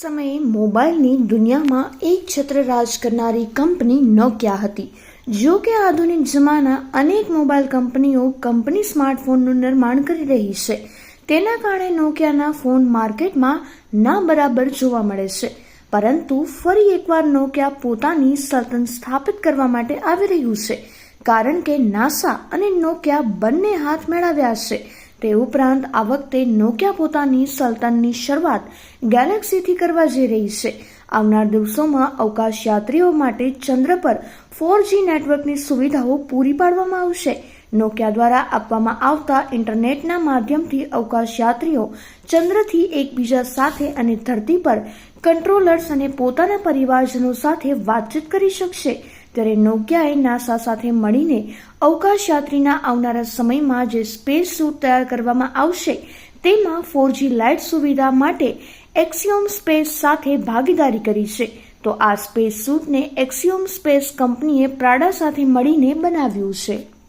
સમયે મોબાઈલની દુનિયામાં એક છત્ર રાજ કરનારી કંપની નોકિયા હતી. જો કે આધુનિક જમાના અનેક મોબાઈલ કંપનીઓ કંપની સ્માર્ટફોનનું નિર્માણ કરી રહી છે. તેના કારણે નોકિયાના ફોન માર્કેટમાં ના બરાબર જોવા મળે છે. પરંતુ ફરી એકવાર નોકિયા પોતાની સલ્તન સ્થાપિત કરવા માટે આવી રહ્યું છે. કારણ કે નાસા અને નોકિયા બંને હાથ મેળવ્યા છે. તે ઉપરાંત આ વખતે નોકિયા પોતાની સલ્તનની શરૂઆત ગેલેક્સીથી કરવા જઈ રહી છે. આવનાર દિવસોમાં અવકાશ યાત્રીઓ માટે ચંદ્ર પર ફોર જી નેટવર્કની સુવિધાઓ પૂરી પાડવામાં આવશે. નોકિયા દ્વારા આપવામાં આવતા ઇન્ટરનેટના માધ્યમથી અવકાશ યાત્રીઓ ચંદ્રથી એકબીજા સાથે અને ધરતી પર કંટ્રોલર્સ અને પોતાના પરિવારજનો સાથે વાતચીત કરી શકશે. ત્યારે નોકિયાએ નાસા સાથે મળીને અવકાશ યાત્રીના આવનારા સમયમાં જે સ્પેસ સૂટ તૈયાર કરવામાં આવશે, તેમાં ફોરજી લાઇટ સુવિધા માટે એક્સિયોમ સ્પેસ સાથે ભાગીદારી કરી છે. તો આ સ્પેસ સૂટને એક્સિયોમ સ્પેસ કંપનીએ પ્રાડા સાથે મળીને બનાવ્યું છે.